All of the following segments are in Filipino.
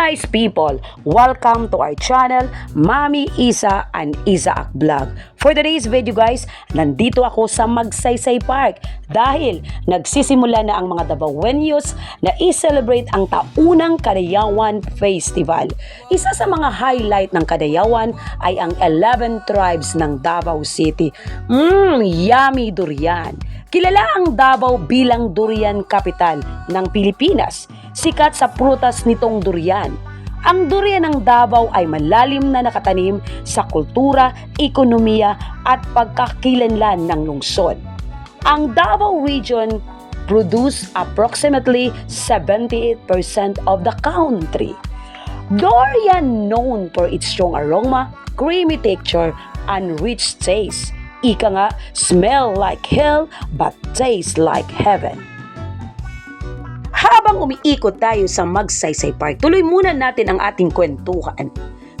Nice people! Welcome to our channel, Mami Isa and Isaac Vlog. For today's video guys, nandito ako sa Magsaysay Park dahil nagsisimula na ang mga Dabawenyos na i-celebrate ang taunang Kadayawan Festival. Isa sa mga highlight ng Kadayawan ay ang 11 tribes ng Davao City. Mmm, yummy durian! Kilala ang Davao bilang durian capital ng Pilipinas. Sikat sa prutas nitong durian. Ang durian ng Davao ay malalim na nakatanim sa kultura, ekonomiya at pagkakilanlan ng lungsod. Ang Davao region produce approximately 78% of the country. Durian known for its strong aroma, creamy texture, and rich taste. Ika nga, smell like hell but taste like heaven. Habang umiikot tayo sa Magsaysay Park, tuloy muna natin ang ating kwentuhan.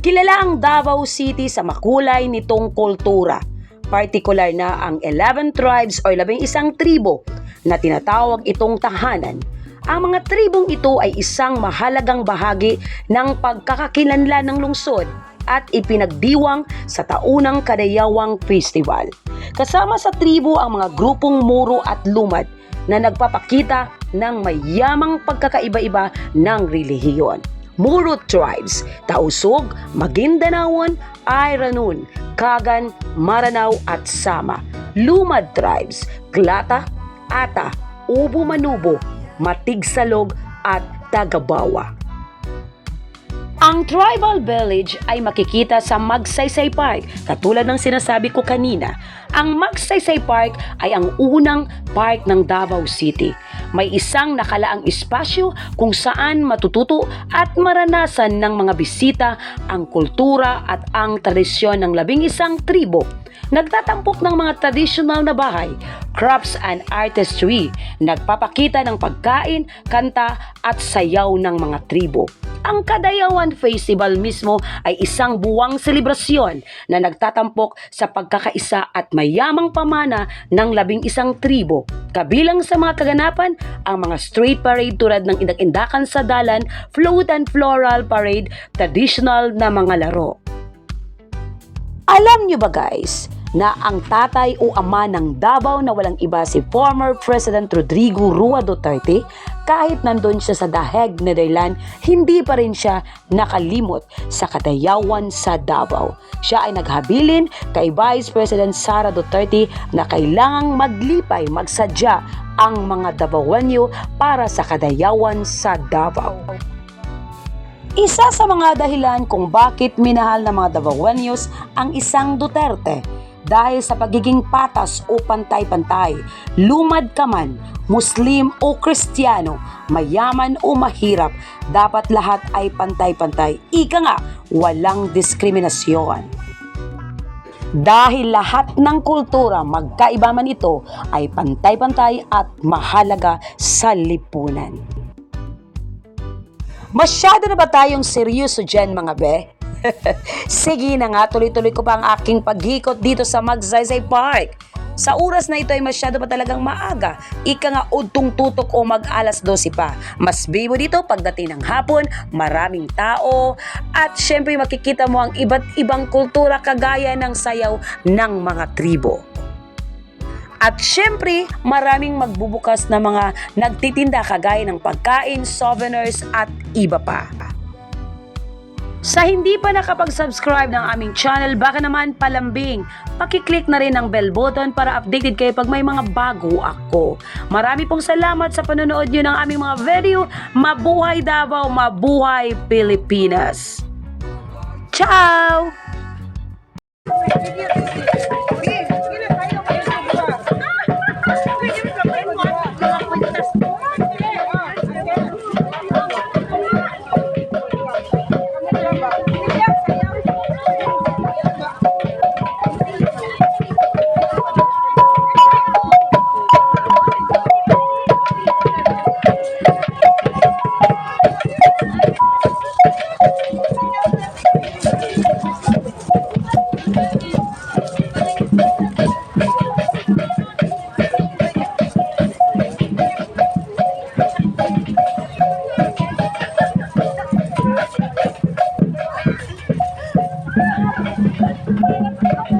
Kilala ang Davao City sa makulay nitong kultura. Partikular na ang 11 tribes o 11 isang tribo na tinatawag itong tahanan. Ang mga tribong ito ay isang mahalagang bahagi ng pagkakakilanlan ng lungsod at ipinagdiwang sa taunang Kadayawang Festival. Kasama sa tribo ang mga grupong Muro at Lumad na nagpapakita ng mayamang pagkakaiba-iba ng relihiyon. Muro tribes, Tausog, Maguindanaon, Ayranun, Kagan, Maranao at Sama. Lumad tribes, Glata, Ata, Ubo Manubo, Matigsalog at Tagabawa. Ang tribal village ay makikita sa Magsaysay Park. Katulad ng sinasabi ko kanina, ang Magsaysay Park ay ang unang park ng Davao City. May isang nakalaang espasyo kung saan matututo at maranasan ng mga bisita ang kultura at ang tradisyon ng labing isang tribo. Nagtatampok ng mga traditional na bahay, crafts and artistry, nagpapakita ng pagkain, kanta at sayaw ng mga tribo. Ang Kadayawan Festival mismo ay isang buwang selebrasyon na nagtatampok sa pagkakaisa at mayamang pamana ng labing isang tribo. Kabilang sa mga kaganapan, ang mga street parade tulad ng indak-indakan sa dalan, float and floral parade, traditional na mga laro. Alam nyo ba guys, na ang tatay o ama ng Davao na walang iba si former President Rodrigo Rua Duterte, kahit nandun siya sa Daheg, Netherlands, hindi pa rin siya nakalimot sa katayawan sa Davao. Siya ay naghabilin kay Vice President Sara Duterte na kailangang maglipay, magsadya ang mga Davaoenyo para sa kadayawan sa Davao. Isa sa mga dahilan kung bakit minahal ng mga Davaoenyos ang isang Duterte dahil sa pagiging patas o pantay-pantay, lumad ka man, Muslim o Kristiyano, mayaman o mahirap, dapat lahat ay pantay-pantay. Ika nga, walang diskriminasyon. Dahil lahat ng kultura, magkaiba man ito, ay pantay-pantay at mahalaga sa lipunan. Masyado na ba tayong seryoso dyan mga be? Sige na nga, tuloy-tuloy ko pa ang aking paghikot dito sa Magsaysay Park. Sa oras na ito ay masyado pa talagang maaga. Ika nga udtong tutok o mag alas 12 pa. Mas bibo dito pagdating ng hapon, maraming tao, at syempre makikita mo ang iba't ibang kultura kagaya ng sayaw ng mga tribo. At syempre, maraming magbubukas na mga nagtitinda kagaya ng pagkain, souvenirs at iba pa. Sa hindi pa nakapag-subscribe ng aming channel, baka naman palambing, pakiclick na rin ang bell button para updated kayo pag may mga bago ako. Marami pong salamat sa panonood nyo ng aming mga video. Mabuhay Davao, mabuhay Pilipinas! Ciao!